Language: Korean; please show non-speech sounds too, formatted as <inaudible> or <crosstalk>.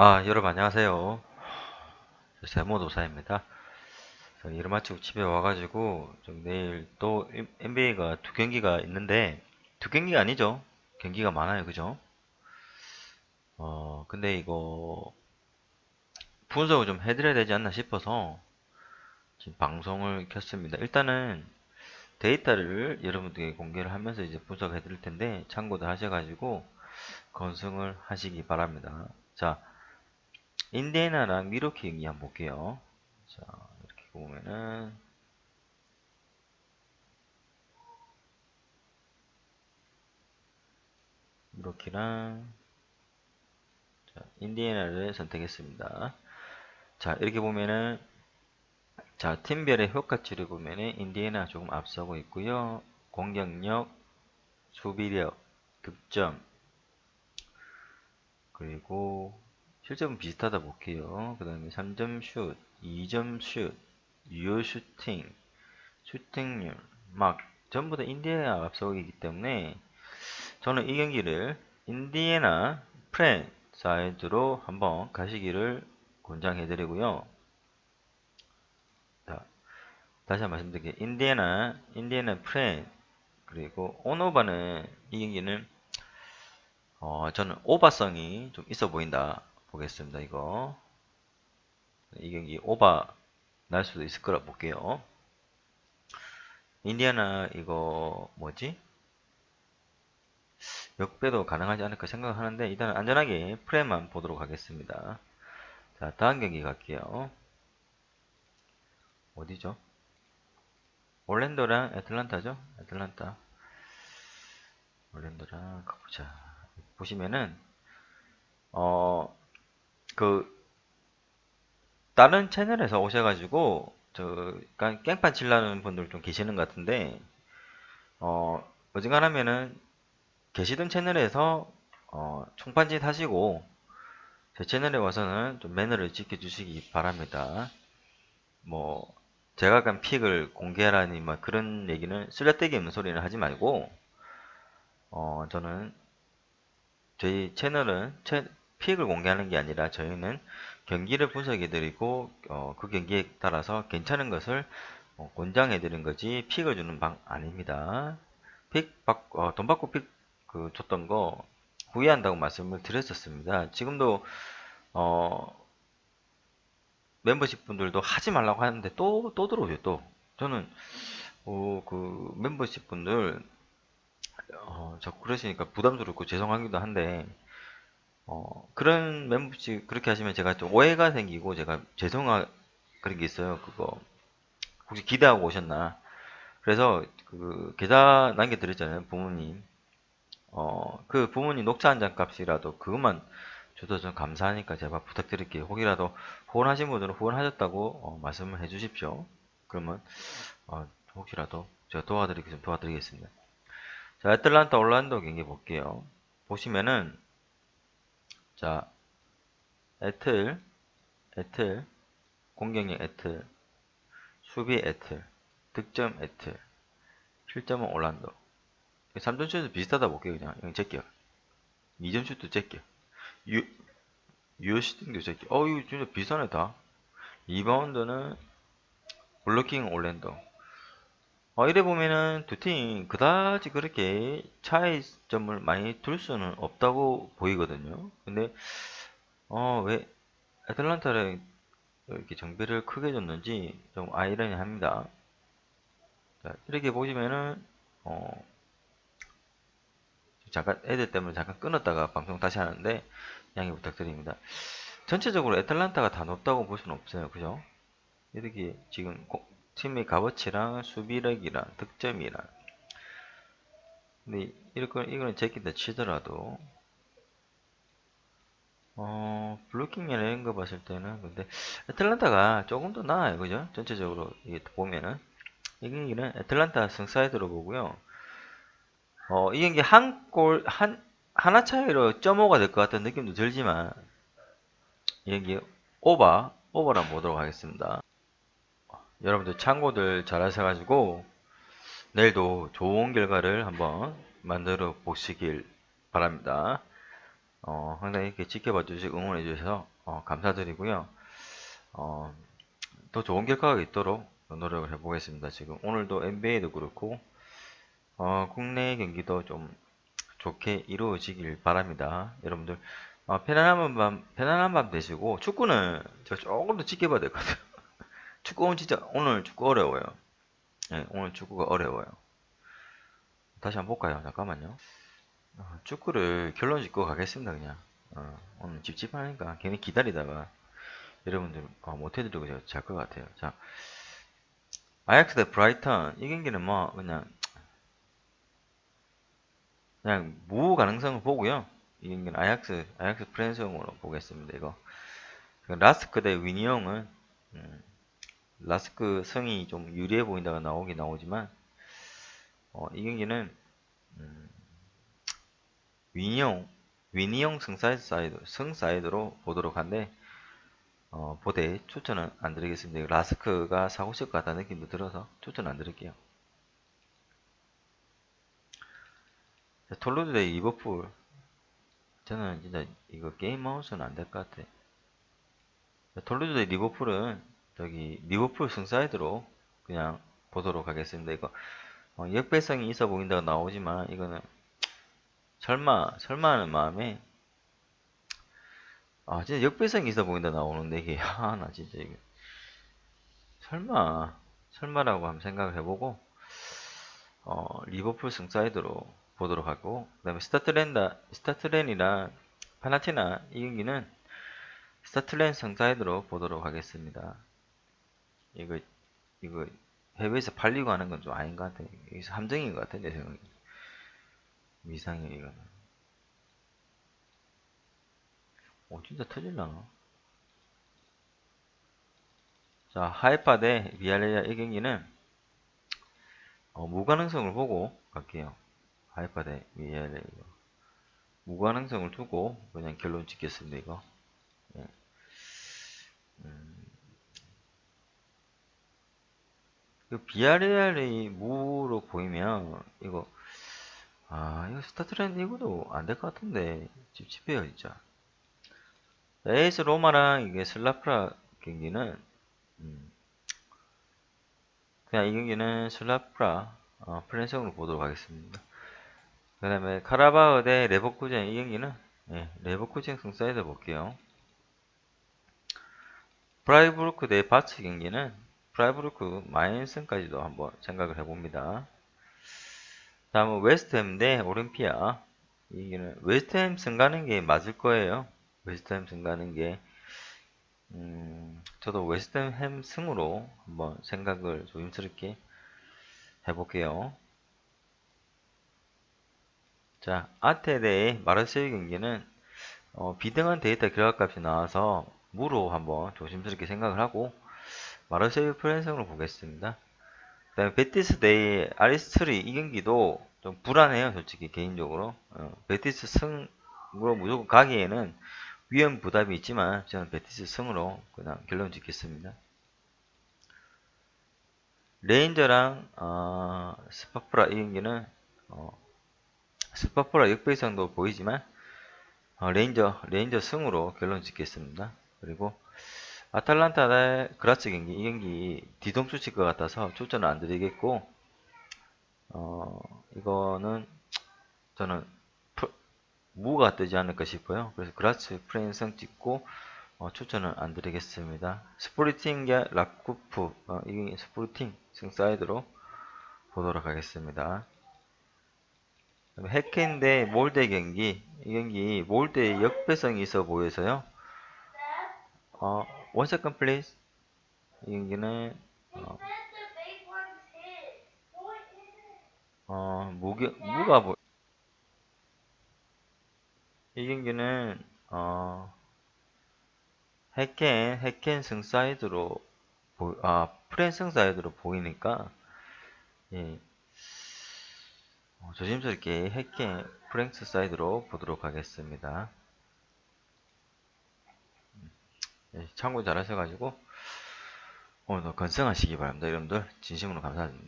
아, 여러분 안녕하세요. 세모도사입니다. 일 마치고 집에 와가지고 좀 내일 또 NBA가 두 경기가 있는데 두 경기가 아니죠. 경기가 많아요, 그죠? 어, 근데 이거 분석을 좀 해드려야 되지 않나 싶어서 지금 방송을 켰습니다. 일단은 데이터를 여러분들에게 공개를 하면서 이제 분석해 드릴 텐데 참고도 하셔가지고 건승을 하시기 바랍니다. 자, 인디애나랑 미러키 경기 한번 볼게요. 자, 이렇게 보면은 미러키랑 자, 인디애나를 선택했습니다. 자, 이렇게 보면은 자, 팀별의 효과치를 보면은 인디애나 조금 앞서고 있고요. 공격력, 수비력, 득점, 그리고 실점은 비슷하다 볼게요. 그 다음에 3점 슛, 2점 슛, 유효 슈팅, 슈팅률, 막 전부 다 인디애나 앞서기 때문에 저는 이 경기를 인디애나 프렌 사이드로 한번 가시기를 권장해 드리고요. 다시 한 번 말씀드릴게요. 인디애나, 인디애나 프렌 그리고 오노바는 이 경기는 어, 저는 오바성이 좀 있어 보인다. 보겠습니다. 이거 이 경기 오바 날 수도 있을 거라 볼게요. 인디아나 이거 뭐지? 역배도 가능하지 않을까 생각하는데 일단 안전하게 프레임만 보도록 하겠습니다. 자 다음 경기 갈게요. 어디죠? 올랜도랑 애틀란타죠? 애틀란타 올랜도랑 가보자. 보시면은 어 그 다른 채널에서 오셔가지고 저 깽판 칠라는 분들 좀 계시는 것 같은데 어 어지간하면은 계시던 채널에서 어 총판짓 하시고 제 채널에 와서는 좀 매너를 지켜주시기 바랍니다. 뭐 제가 약간 픽을 공개하라니 뭐 그런 얘기는 쓸데기 없는 소리를 하지 말고 어 저는 저희 채널은 채, 픽을 공개하는 게 아니라 저희는 경기를 분석해드리고 어, 그 경기에 따라서 괜찮은 것을 어, 권장해드린 거지 픽을 주는 방 아닙니다. 픽 받, 어, 돈 받고 픽 그 줬던 거 후회한다고 말씀을 드렸었습니다. 지금도 어, 멤버십 분들도 하지 말라고 하는데 또 또 들어오죠 또 저는 어, 그 멤버십 분들 어, 자꾸 그러시니까 부담스럽고 죄송하기도 한데 어, 그런 멤버십 그렇게 하시면 제가 좀 오해가 생기고 제가 죄송한 그런 게 있어요. 그거 혹시 기대하고 오셨나? 그래서 그 계좌 남겨드렸잖아요, 부모님. 어, 그 부모님 녹차 한 잔 값이라도 그것만 줘도 좀 감사하니까 제발 부탁드릴게요. 혹이라도 후원하신 분들은 후원하셨다고 어, 말씀을 해주십시오. 그러면 어, 혹시라도 제가 도와드리겠, 도와드리겠습니다. 자, 애틀란타 올란도 경기 볼게요. 보시면은 자, 애틀, 애틀, 공격력 애틀, 수비 애틀, 득점 애틀, 실점은 올란도. 3점 슛도 비슷하다 볼게요, 그냥. 이건 제껴. 2점 슛도 제껴. 유, 유효 슈팅도 제껴. 어, 이거 진짜 비슷하네, 다. 리바운드는 블로킹 올랜도. 어, 이래 보면은 두 팀 그다지 그렇게 차이점을 많이 둘 수는 없다고 보이거든요. 근데 어, 왜 애틀란타를 이렇게 정비를 크게 줬는지 좀 아이러니합니다. 자, 이렇게 보시면은 어, 잠깐 애들 때문에 잠깐 끊었다가 방송 다시 하는데 양해 부탁드립니다. 전체적으로 애틀란타가 다 높다고 볼 수는 없어요. 그죠? 이렇게 지금 팀의 값어치랑 수비력이랑 득점이랑 근데 이건 이거는 제끼다 치더라도 어 블로킹이나 이런 거 봤을 때는 근데 애틀란타가 조금 더 나아요. 그죠? 전체적으로 이게 보면은. 이 경기는 애틀란타 승사이드로 보고요. 어 이 경기 한 골 한 하나 차이로 점오가 될 것 같은 느낌도 들지만 이 경기 오버 오버라 보도록 하겠습니다 여러분들 참고들 잘 하셔가지고 내일도 좋은 결과를 한번 만들어 보시길 바랍니다. 어, 항상 이렇게 지켜봐 주시고 응원해 주셔서 어, 감사드리고요. 어, 더 좋은 결과가 있도록 노력을 해보겠습니다. 지금 오늘도 NBA도 그렇고 어, 국내 경기도 좀 좋게 이루어지길 바랍니다. 여러분들 어, 편안한 밤 편안한 밤 되시고 축구는 저 조금 더 지켜봐야 될 것 같아요. 축구는 진짜 오늘 축구 어려워요. 네, 오늘 축구가 어려워요. 다시 한번 볼까요? 잠깐만요. 어, 축구를 결론 짓고 가겠습니다. 그냥 어, 오늘 찝찝하니까 괜히 기다리다가 여러분들 어, 못해드리고 제가 잘 것 같아요. 자, 아약스 대 브라이턴 이 경기는 뭐 그냥 그냥 무 가능성을 보고요. 이 경기는 아약스 아약스 프랜스용으로 보겠습니다. 이거 그 라스크 대 위니용은 음, 라스크 성이 좀 유리해 보인다가 나오긴 나오지만 어, 이 경기는 음, 위니용 위니용 승사이드 사이드 승사이드로 보도록 한데 어, 보대 추천은 안 드리겠습니다. 라스크가 사고 칠것 같다는 느낌도 들어서 추천 안 드릴게요. 자, 톨로드 대 리버풀 저는 진짜 이거 게임 마우스는 안 될 것 같아. 자, 톨로드 대 리버풀은 저기 리버풀 승사이드로 그냥 보도록 하겠습니다. 이거 어, 역배성이 있어 보인다고 나오지만 이거는 설마 설마 하는 마음에 아 진짜 역배성이 있어 보인다 나오는데 이게. <laughs> 아 나 진짜 이게. 설마 설마라고 한번 생각을 해보고 어 리버풀 승사이드로 보도록 하고 그 다음에 스타트랜다 스타트랜이랑 파나티나 이 경기는 스타트랜 승사이드로 보도록 하겠습니다 이거 이거 해외에서 팔리고 하는 건 좀 아닌 것 같아 여기서 함정인 것 같아 내 생각에 미상해 이거는 오 진짜 터질라나? 자 하이파 대 비알레리아 이 경기는 어, 무가능성을 보고 갈게요. 하이파 대 비알레리아 무가능성을 두고 그냥 결론 짓겠습니다 이거. 예. 음. 그 비아레알이 무로 보이면 이거 아 이거 스타트랜드 이거도 안 될 것 같은데 찝찝해요 진짜 에이스 로마랑 이게 슬라프라 경기는 음, 그냥 이 경기는 슬라프라 어, 프랜성으로 보도록 하겠습니다. 그 다음에 카라바흐 대 레버쿠젠 이 경기는 예, 레버쿠젠 승사에서 볼게요. 프라이부르크 대 바츠 경기는 프라이부르크 마인슨까지도 한번 생각을 해봅니다. 다음은 웨스트햄 대 오림피아 이 경기는 웨스트햄 승 가는 게 맞을 거예요. 웨스트햄 승 가는 게 음, 저도 웨스트햄 승으로 한번 생각을 조심스럽게 해볼게요. 자, 아테 대 마르세유 경기는 어, 비등한 데이터 결과값이 나와서 무로 한번 조심스럽게 생각을 하고 마르세유 프랜승으로 보겠습니다. 그 다음에 베티스 대 아리스트리 이 경기도 좀 불안해요 솔직히 개인적으로 어, 베티스 승으로 무조건 가기에는 위험 부담이 있지만 저는 베티스 승으로 그냥 결론 짓겠습니다. 레인저랑 어, 스파프라 이 경기는 어, 스파프라 역배성도 보이지만 어, 레인저 레인저 승으로 결론 짓겠습니다. 그리고 아탈란타 대 그라츠 경기 이 경기 칠것 같아서 추천을 안 드리겠고 어, 이거는 저는 무가 뜨지 않을까 싶어요. 그래서 그라츠 프레인성 찍고 어, 추천을 안 드리겠습니다. 스프리팅과 라쿠프 어, 이게 스프리팅 승 사이드로 보도록 하겠습니다. 해켄 대 몰대 경기 이 경기 몰대 역배성이 있어 보여서요. 어, 원세컨 플레이스 이 경기는 어, 어 무게 무가 보, 이 경기는 어, 해켄 해켄 승사이드로 보, 아 프렌 승사이드로 보이니까 예, 어, 조심스럽게 해켄 프랭스 사이드로 보도록 하겠습니다. 예, 참고 잘 하셔가지고 오늘도 건승하시기 바랍니다. 여러분들 진심으로 감사드립니다.